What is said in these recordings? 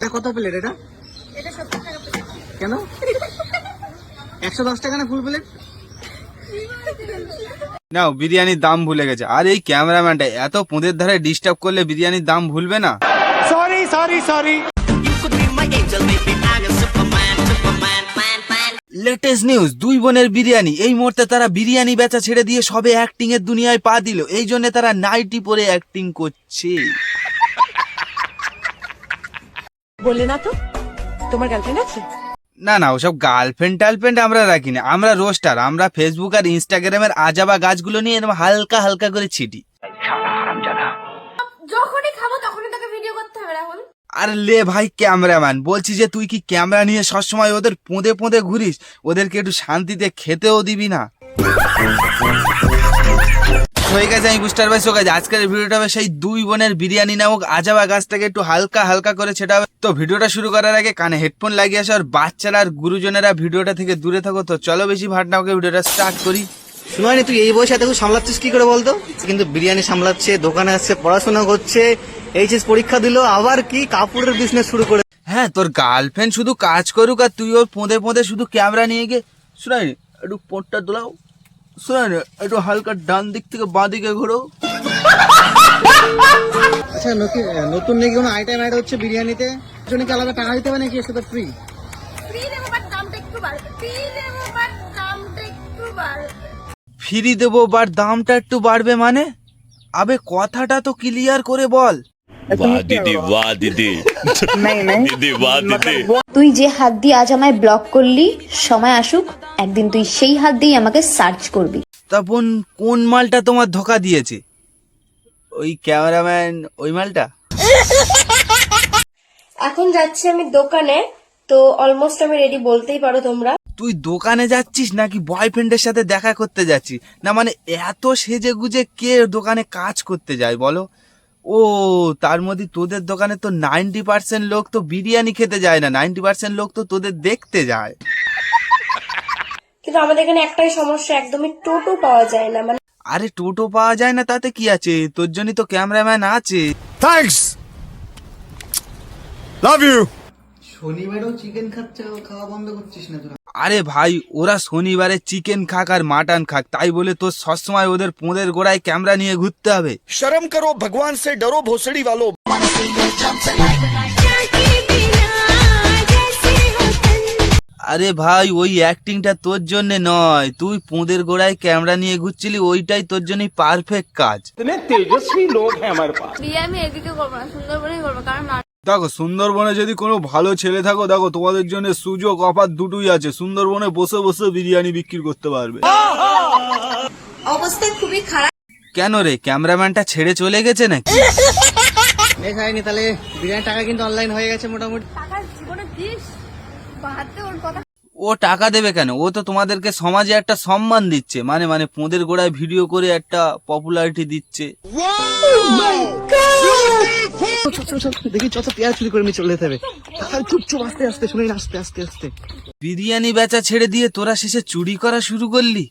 এটা কত প্লেট এটা? কেন? একশো দশ টাকা না ফুল প্লেট নাও বিরিয়ানির দাম ভুলে গেছে। আর এই ক্যামেরাম্যানটা এত পোঁদের ধারে ডিস্টার্ব করলে বিরিয়ানির দাম ভুলবে না? Sorry sorry sorry latest news দুই বোনের বিরিয়ানি। এই মুহূর্তে তারা বিরিয়ানি বেচা ছেড়ে দিয়ে সবে অ্যাক্টিং এর দুনিয়ায় পা দিল। এই জন্য তারা নাইটি পরে অ্যাক্টিং করছে। বললে না তো? তোমার গার্লফ্রেন্ড আছে? না না ওসব গার্লফ্রেন্ড টার্লফ্রেন্ড আমরা রাখি না। আমরা রোস্টার আমরা ফেসবুক আর ইনস্টাগ্রামের আজাবা গাছগুলো নিয়ে এরকম হালকা হালকা করে ছিটি। যখনই খাব তখনই তাকে ভিডিও করতে হবে রাহুল। আর লে ভাই ক্যামেরাম্যান বলছি যে তুই কি ক্যামেরা নিয়ে সবসময় ওদের পোঁদে পোঁদে ঘুরিস? ওদেরকে একটু শান্তিতে খেতেও দিবি না। হয়ে গেছে আমি বুস্টার ভাই সো আজকের ভিডিওটা হবে সেই দুই বোনের বিরিয়ানি নামক আজাবা গাছটাকে একটু হালকা হালকা করে সেটা। তো ভিডিওটা শুরু করার আগে কানে হেডফোন লাগিয়ে আসো আর বাচ্চারা আর গুরুজনেরা ভিডিওটা থেকে দূরে থাকো। তো চলো বেশি ভাট না ওকে ভিডিওটা স্টার্ট করি। শুনানি তুই এই বয়সে এত সামলাচ্ছিস কি করে বলতো? কিন্তু বিরিয়ানি সামলাচ্ছে দোকানে আসছে পড়াশোনা করছে এইচএস পরীক্ষা দিল আবার কি কাপড়ের বিজনেস শুরু করে হ্যাঁ তোর গার্লফ্রেন্ড শুধু কাজ করুক আর তুই ওর পোঁদে পোঁদে শুধু ক্যামেরা নিয়ে গিয়ে শোনাই একটু পোটটা দোলাও। শোনাই একটু হালকা ডান দিক থেকে বাঁ দিকে ঘোরো। আচ্ছা নতুন নতুন নাকি কোনো আইটেম অ্যাড হচ্ছে বিরিয়ানিতে? জন্য কি আলাদা টাকা দিতে হবে নাকি এর সাথে ফ্রি ফ্রি দেবো বাট দামটা একটু বাড়বে মানে? আবে কথাটা তো ক্লিয়ার করে বল। वाह दीदी वाह दीदी दीदी वाह दीदी তুই যে হাত দিয়ে আজ আমায় ব্লক করলি সময় আসুক একদিন তুই সেই হাত দিয়ে আমাকে সার্চ করবি তা বোন কোন মালটা তোমার ধোকা দিয়েছে ওই ক্যামেরাম্যান ওই মালটা এখন যাচ্ছি আমি দোকানে তো অলমোস্ট আমি রেডি বলতেই পারো তোমরা তুই দোকানে যাচ্ছিস নাকি বয়ফ্রেন্ডের সাথে দেখা করতে যাচ্ছিস না মানে এত সেজে গুজে কে দোকানে কাজ করতে যায় বলো ও তার মধ্যে তোদের দোকানে তো নাইনটি পার্সেন্ট লোক তো বিরিয়ানি খেতে যায় না নাইনটি পার্সেন্ট লোক তো তোদের দেখতে যায় কিন্তু আমাদের এখানে একটাই সমস্যা একদমই টোটো পাওয়া যায় না মানে আরে টোটো পাওয়া যায় না তাতে কি আছে তোর জন্যই তো ক্যামেরাম্যান আছে Thanks. Love you. শনিবারেও চিকেন খাচ্ছে খাওয়া বন্ধ করছিস না তোরা আরে ভাই ওরা শনিবারে চিকেন খাক আর মাটন খাক তাই বলে তো সবসময় ওদের পোঁদের গোড়ায় ক্যামেরা নিয়ে ঘুরতে হবে। শরম করো ভগবান সে ডরো ভোসড়ি ভালো আরে ভাই ওই অ্যাক্টিংটা তোর জন্য নয় তুই পোঁদের গোড়ায় ক্যামেরা নিয়ে ঘুরছিলি ওইটাই তোর জন্যই পারফেক্ট কাজ। তেজস্বী লোক হ্যাঁ আমার পাশে বিয়ে আমি এদিকে করব না সুন্দরবনে করব কারণ দেখো সুন্দরবনে যদি কোনো ভালো ছেলে থাকো দেখো তোমাদের জন্য সুযোগ অফার দুটোই আছে। সুন্দরবনে বসে বসে বিরিয়ানি বিক্রি করতে পারবে। অবস্থা খুবই খারাপ। কেন রে? ক্যামেরাম্যানটা ছেড়ে চলে গেছে নাকি? দেখায়নি তাহলে বিরিয়ানি টাকা কিন্তু অনলাইন হয়ে গেছে মোটামুটি। টাকা জীবনে দিস বাহাতে ওর কথা। ও টাকা দেবে কেন? ও তো তোমাদেরকে সমাজে একটা সম্মান দিচ্ছে। মানে মানে পোঁদের গোড়ায় ভিডিও করে একটা পপুলারিটি দিচ্ছে। চল, চল, চল, দেখি চল পেঁয়াজ চুরি করে নিয়ে চলে যেতে হবে। আরে, চুপ চুপ আস্তে আস্তে শুনে আস্তে আস্তে আস্তে। বিরিয়ানি বেচা ছেড়ে দিয়ে তোরা শেষে চুরি করা শুরু করলি।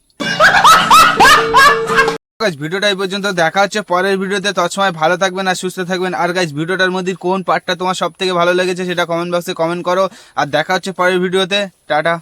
গাইজ ভিডিওটা এই পর্যন্ত দেখা হচ্ছে পরের ভিডিওতে তৎসময় ভালো থাকবেন আর সুস্থ থাকবেন। আর গাইজ ভিডিওটার মধ্যে কোন পার্টটা তোমার সব থেকে ভালো লেগেছে সেটা কমেন্ট বক্সে কমেন্ট করো। আর দেখা হচ্ছে পরের ভিডিওতে টাটা।